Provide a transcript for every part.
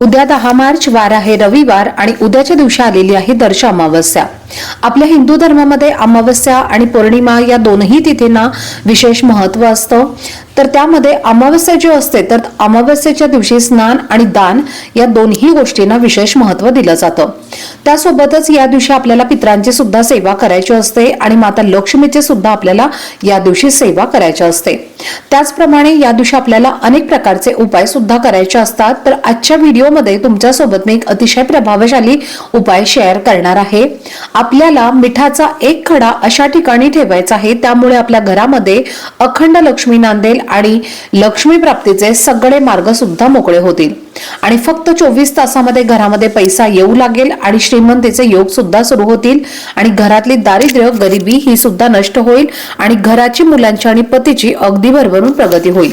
उद्या दहा मार्च वार आहे रविवार आणि उद्याच्या दिवशी आलेली आहे दर्श अमावस्या. आपल्या हिंदू धर्मामध्ये अमावस्या आणि पौर्णिमा या दोनही तिथींना विशेष महत्त्व असतं. तर त्यामध्ये अमावस्या जी असते तर अमावस्येच्या दिवशी स्नान आणि दान या दोन्ही गोष्टींना विशेष महत्त्व दिलं जातं. त्यासोबतच या दिवशी आपल्याला पित्रांची सुद्धा सेवा करायची असते आणि माता लक्ष्मीची सुद्धा आपल्याला या दिवशी सेवा करायची असते. त्याचप्रमाणे या दिवशी आपल्याला अनेक प्रकारचे उपाय सुद्धा करायचे असतात. तर आजच्या व्हिडिओ व्हिडिओमध्ये तुमच्यासोबत मी एक अतिशय प्रभावशाली उपाय शेअर करणार आहे. आपल्याला मिठाचा एक खडा अशा ठिकाणी ठेवायचा आहे त्यामुळे आपल्या घरामध्ये अखंड लक्ष्मी नांदेल आणि लक्ष्मी प्राप्तीचे सगळे मार्ग सुद्धा मोकळे होतील. आणि फक्त चोवीस तासामध्ये घरामध्ये पैसा येऊ लागेल आणि श्रीमंतीचे योग सुद्धा सुरू होतील आणि घरातली दारिद्र्य गरिबी ही सुद्धा नष्ट होईल आणि घराची मुलांची आणि पतीची अगदी भरभरून प्रगती होईल.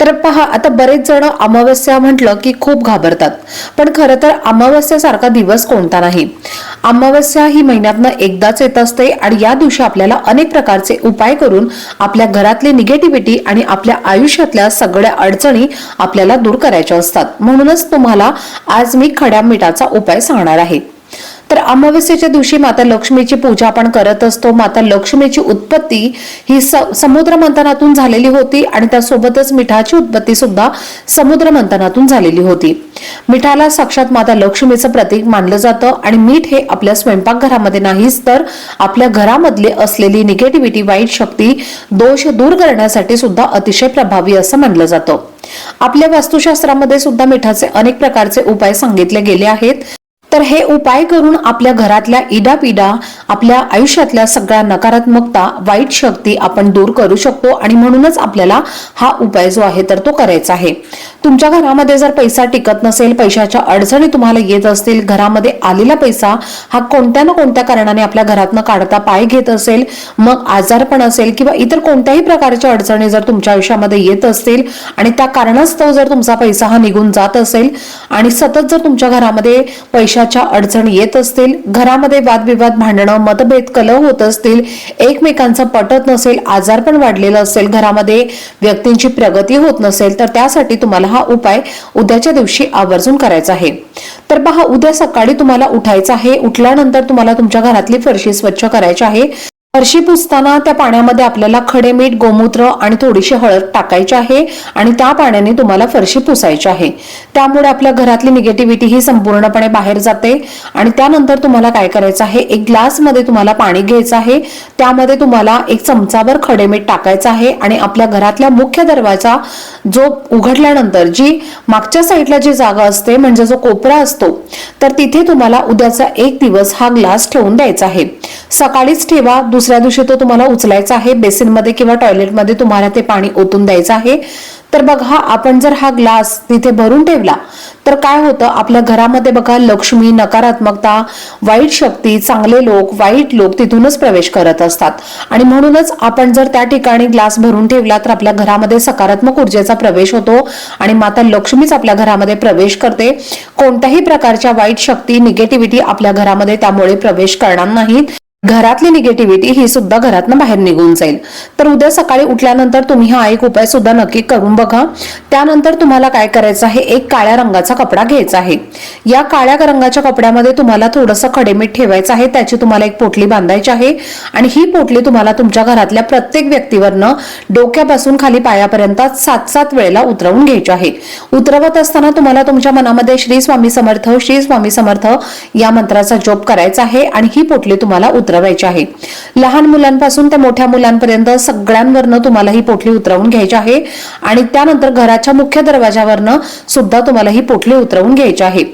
तर पहा आता बरेच जण अमावस्या म्हटलं की खूप घाबरतात. पण खरं तर अमावस्यासारखा दिवस कोणता नाही. अमावस्या ही महिन्यातनं एकदाच येत असते आणि या दिवशी आपल्याला अनेक प्रकारचे उपाय करून आपल्या घरातली निगेटिव्हिटी आणि आपल्या आयुष्यातल्या सगळ्या अडचणी आपल्याला दूर करायच्या असतात. म्हणूनच तुम्हाला आज मी खड्या मिठाचा उपाय सांगणार आहे. तर अमावस्येच्या दिवशी माता लक्ष्मीची पूजा आपण करत असतो. माता लक्ष्मीची उत्पत्ती ही समुद्र मंथनातून झालेली होती आणि त्यासोबतच मिठाची उत्पत्ती सुद्धा समुद्र मंथनातून झालेली होती. मिठाला साक्षात माता लक्ष्मीचं प्रतीक मानलं जातं आणि मीठ हे आपल्या स्वयंपाकघरामध्ये नाहीच तर आपल्या घरामधली असलेली निगेटिव्हिटी वाईट शक्ती दोष दूर करण्यासाठी सुद्धा अतिशय प्रभावी असं मानलं जातं. आपल्या वास्तुशास्त्रामध्ये सुद्धा मिठाचे अनेक प्रकारचे उपाय सांगितले गेले आहेत. तर हे उपाय करून आपल्या घरातल्या इडापिडा आपल्या आयुष्यातल्या सगळ्या नकारात्मकता वाईट शक्ती आपण दूर करू शकतो आणि म्हणूनच आपल्याला हा उपाय जो आहे तर तो करायचा आहे. तुमच्या घरामध्ये जर पैसा टिकत नसेल पैशाच्या अडचणी तुम्हाला येत असतील घरामध्ये आलेला पैसा हा कोणत्या ना कोणत्या कारणाने आपल्या घरातनं काढता पाय घेत असेल मग आजारपण असेल किंवा इतर कोणत्याही प्रकारच्या अडचणी जर तुमच्या आयुष्यामध्ये येत असतील आणि त्या कारणास्तव जर तुमचा पैसा हा निघून जात असेल आणि सतत जर तुमच्या घरामध्ये पैशाच्या अडचणी येत असतील घरामध्ये वादविवाद भांडणं मतभेद कलह होत असतील एकमेकांचं पटत नसेल आजार पण वाढलेलं असेल घरामध्ये व्यक्तींची प्रगती होत नसेल तर त्यासाठी तुम्हाला हा उपाय उद्याच्या दिवशी आवर्जून करायचा आहे. तर पहा उद्या सकाळी तुम्हाला उठायचं आहे उठल्यानंतर तुम्हाला तुमच्या घरातली फरशी स्वच्छ करायची आहे. फरशी पुसताना त्या पाण्यामध्ये आपल्याला खडे मीठ गोमूत्र आणि थोडीशी हळद टाकायची आहे आणि त्या पाण्याने तुम्हाला फरशी पुसायची आहे. त्यामुळे आपल्या घरातली निगेटिव्हिटी ही संपूर्णपणे बाहेर जाते आणि त्यानंतर तुम्हाला काय करायचं आहे? एक ग्लासमध्ये तुम्हाला पाणी घ्यायचं आहे. त्यामध्ये तुम्हाला एक चमचाभर खडे मीठ टाकायचं आहे आणि आपल्या घरातल्या मुख्य दरवाजा जो उघडल्यानंतर जी मागच्या साईडला जी जागा असते म्हणजे जो कोपरा असतो तर तिथे तुम्हाला उद्याचा एक दिवस हा ग्लास ठेवून द्यायचा आहे. सकाळीच ठेवा दुसऱ्या दिवशी तो तुम्हाला उचलायचा आहे बेसिनमध्ये किंवा टॉयलेटमध्ये तुम्हाला ते पाणी ओतून द्यायचं आहे. तर बघा आपण जर हा ग्लास तिथे भरून ठेवला तर काय होतं आपल्या घरामध्ये बघा लक्ष्मी नकारात्मकता वाईट शक्ती चांगले लोक वाईट लोक तिथूनच प्रवेश करत असतात. आणि म्हणूनच आपण जर त्या ठिकाणी ग्लास भरून ठेवला तर आपल्या घरामध्ये सकारात्मक ऊर्जेचा प्रवेश होतो आणि माता लक्ष्मीच आपल्या घरामध्ये प्रवेश करते. कोणत्याही प्रकारच्या वाईट शक्ती निगेटिव्हिटी आपल्या घरामध्ये त्यामुळे प्रवेश करणार नाहीत. घरातली निगेटिव्हिटी ही सुद्धा घरातनं बाहेर निघून जाईल. तर उद्या सकाळी उठल्यानंतर तुम्ही हा एक उपाय सुद्धा नक्की करून बघा. त्यानंतर तुम्हाला काय करायचं आहे? एक काळ्या रंगाचा कपडा घ्यायचा आहे. या काळ्या रंगाच्या कपड्यामध्ये तुम्हाला थोडंसं खडेमीठ ठेवायचं आहे. त्याची तुम्हाला एक पोटली बांधायची आहे. आणि ही पोटली तुम्हाला तुमच्या घरातल्या प्रत्येक व्यक्तीवरनं डोक्यापासून खाली पायापर्यंत सात सात वेळेला उतरवून घ्यायची आहे. उतरवत असताना तुम्हाला तुमच्या मनामध्ये श्री स्वामी समर्थ श्री स्वामी समर्थ या मंत्राचा जोप करायचा आहे. आणि ही पोटली तुम्हाला उतर उतरवायची आहे. लहान मुलांपासून ते मोठ्या मुलांपर्यंत सगळ्यांवरनं तुम्हाला ही पोटली उतरवून घ्यायची आहे. आणि त्यानंतर घराच्या मुख्य दरवाजावरनं सुद्धा तुम्हाला ही पोटली उतरवून घ्यायची आहे.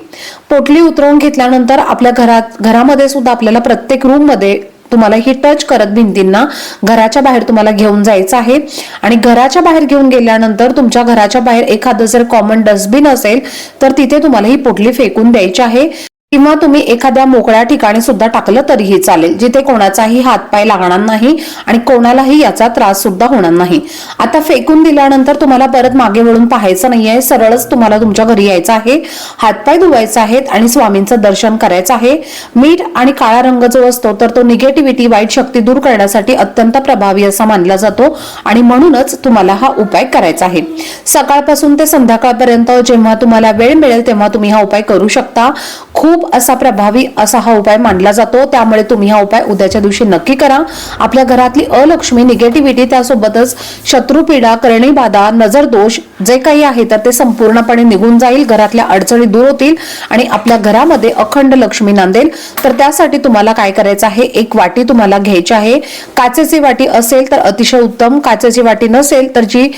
पोटली उतरवून घेतल्यानंतर आपल्या घरात घरामध्ये सुद्धा आपल्याला प्रत्येक रूममध्ये तुम्हाला ही टच करत भिंतींना घराच्या बाहेर तुम्हाला घेऊन जायचं आहे. आणि घराच्या बाहेर घेऊन गेल्यानंतर तुमच्या घराच्या बाहेर एखादं जर कॉमन डस्टबिन असेल तर तिथे तुम्हाला ही पोटली फेकून द्यायची आहे. किंवा तुम्ही एखाद्या मोकळ्या ठिकाणी सुद्धा टाकलं तरीही चालेल जिथे कोणाचाही हातपाय लागणार नाही आणि कोणालाही याचा त्रास सुद्धा होणार नाही. आता फेकून दिल्यानंतर तुम्हाला परत मागे वळून पाहायचं नाहीये सरळच तुम्हाला तुमच्या घरी यायचं आहे हातपाय धुवायचे आहेत आणि स्वामींचं दर्शन करायचं आहे. मीठ आणि काळा रंग जो असतो तर तो निगेटिव्हिटी वाईट शक्ती दूर करण्यासाठी अत्यंत प्रभावी असा मानला जातो आणि म्हणूनच तुम्हाला हा उपाय करायचा आहे. सकाळपासून ते संध्याकाळपर्यंत जेव्हा तुम्हाला वेळ मिळेल तेव्हा तुम्ही हा उपाय करू शकता. खूप असा प्रभावी असा हा उपाय मानला जातो. त्यामुळे तुम्ही हा उपाय उद्याच्या दिवशी नक्की करा. आपल्या घरातली अलक्ष्मी निगेटिव्हिटी त्यासोबतच शत्रुपीडा करणी बाधा नजर दोष जे काही आहे तर ते संपूर्णपणे निघून जाईल. घरातल्या अडचणी दूर होतील आणि आपल्या घरामध्ये अखंड लक्ष्मी नांदेल. तर त्यासाठी तुम्हाला काय करायचं आहे? एक वाटी तुम्हाला घ्यायची आहे. काचेची वाटी असेल तर अतिशय उत्तम. काचेची वाटी नसेल तर जी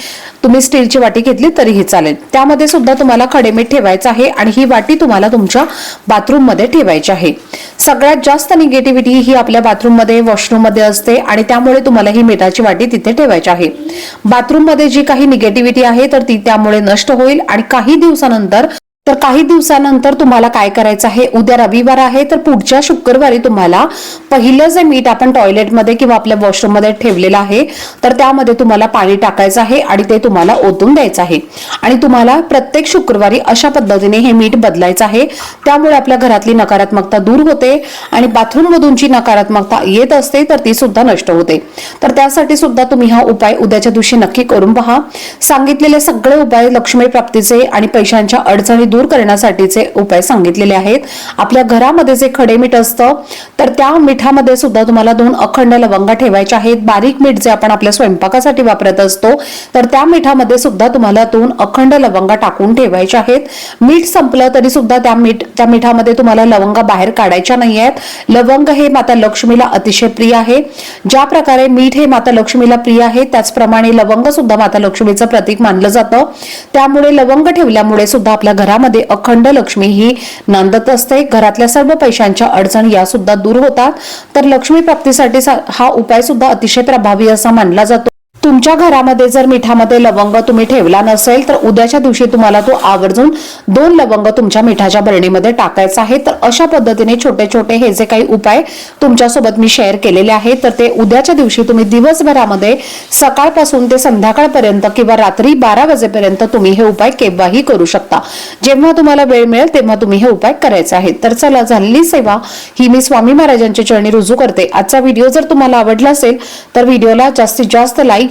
तुम्ही स्टीलची वाटी घेतली तरीही चालेल. त्यामध्ये सुद्धा तुम्हाला खडेमीठ ठेवायचं आहे आणि ही वाटी तुम्हाला तुमच्या बाथरूममध्ये ठेवायची आहे. सगळ्यात जास्त निगेटिव्हिटी ही आपल्या बाथरूममध्ये वॉशरूममध्ये असते आणि त्यामुळे तुम्हाला ही मिठाची वाटी तिथे ठेवायची आहे. बाथरूममध्ये जी काही निगेटिव्हिटी आहे तर ती त्यामुळे नष्ट होईल आणि काही दिवसानंतर तर काही दिवसानंतर तुम्हाला काय करायचं आहे? उद्या रविवार आहे तर पुढच्या शुक्रवारी तुम्हाला पहिलं जे मीठ आपण टॉयलेटमध्ये किंवा आपल्या वॉशरूममध्ये ठेवलेलं आहे तर त्यामध्ये तुम्हाला पाणी टाकायचं आहे आणि ते तुम्हाला ओतून द्यायचं आहे. आणि तुम्हाला प्रत्येक शुक्रवारी अशा पद्धतीने हे मीठ बदलायचं आहे. त्यामुळे आपल्या घरातली नकारात्मकता दूर होते आणि बाथरूममधूनची नकारात्मकता येत असते तर ती सुद्धा नष्ट होते. तर त्यासाठी सुद्धा तुम्ही हा उपाय उद्याच्या दिवशी नक्की करून पहा. सांगितलेले सगळे उपाय लक्ष्मी प्राप्तीचे आणि पैशांच्या अडचणी दूर करण्यासाठीचे उपाय सांगितलेले आहेत. आपल्या घरामध्ये जे खडे मीठ असतं तर त्या मिठामध्ये सुद्धा तुम्हाला दोन अखंड लवंगा ठेवायच्या आहेत. बारीक मीठ जे आपण आपल्या स्वयंपाकासाठी वापरत असतो तर त्या मिठामध्ये सुद्धा तुम्हाला दोन अखंड लवंगा टाकून ठेवायच्या आहेत. मीठ संपलं तरी सुद्धा त्या मीठ त्या मिठामध्ये तुम्हाला लवंगा बाहेर काढायच्या नाही आहेत. लवंग हे माता लक्ष्मीला अतिशय प्रिय आहे. ज्या प्रकारे मीठ हे माता लक्ष्मीला प्रिय आहे त्याचप्रमाणे लवंग सुद्धा माता लक्ष्मीचं प्रतीक मानलं जातं. त्यामुळे लवंग ठेवल्यामुळे सुद्धा आपल्या घरामध्ये अखंड लक्ष्मी ही नांदत असते. घरातल्या सर्व पैशांच्या अडचण या सुद्धा दूर होतात. तर लक्ष्मी प्राप्तीसाठी हा उपाय सुद्धा अतिशय प्रभावी असा मानला जातो. तुमच्या घरामध्ये जर मिठामध्ये लवंग तुम्ही ठेवला नसेल तर उद्याच्या दिवशी तुम्हाला तो आवर्जून दोन लवंग तुमच्या मिठाच्या बरणीमध्ये टाकायचा आहे. तर अशा पद्धतीने छोटे छोटे हे जे काही उपाय तुमच्यासोबत मी शेअर केलेले आहेत तर ते उद्याच्या दिवशी तुम्ही दिवसभरामध्ये सकाळपासून ते संध्याकाळपर्यंत किंवा रात्री बारा वाजेपर्यंत तुम्ही हे उपाय केव्हाही करू शकता. जेव्हा तुम्हाला वेळ मिळेल तेव्हा तुम्ही हे उपाय करायचे आहेत. तर चला झालेली सेवा ही मी स्वामी महाराजांच्या चरणी रुजू करते. आजचा व्हिडिओ जर तुम्हाला आवडला असेल तर व्हिडिओला जास्तीत जास्त लाईक